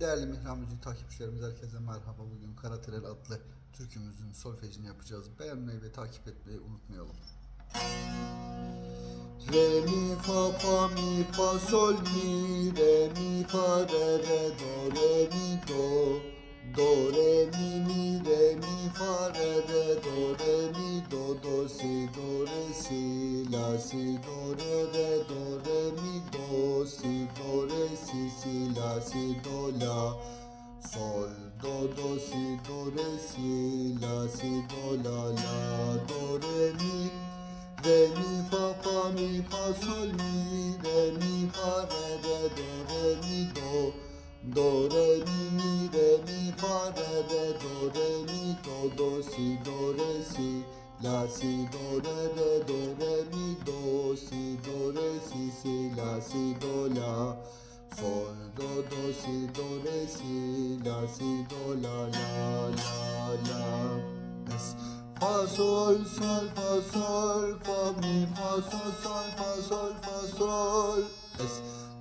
Değerli Mihra Müzik takipçilerimiz herkese merhaba. Bugün Kara Tren adlı türkümüzün solfejini yapacağız. Beğenmeyi ve takip etmeyi unutmayalım. Re mi fa fa mi fa sol mi re mi fa re re do re mi do do re mi mi re mi fa re re do re mi do do si do re si la si do re re do la si do la sol do do si do re si la si do la la do re mi. Re mi fa fa mi fa sol mi. Re mi fa re re do re mi do. Do re mi mi re mi fa re re do re mi do do si do re si. La si do re re do re mi do si do re si si la si do la la si do la la la. La es Fa sol sol fa sol fa mi fa sol sol fa sol fa sol es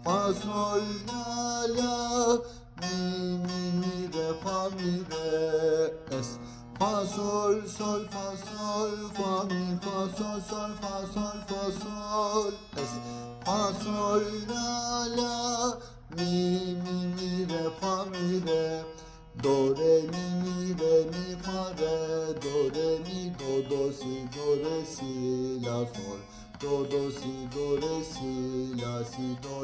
fa sol la la. Mi mi mi re fa mi re. Es fa sol sol fa sol fa mi fa sol sol fa sol fa sol es fa sol la la. Mi mi mi fa mi re Do re mi mi re mi fa re do re mi do do si do re si la sol do do si do re si la si do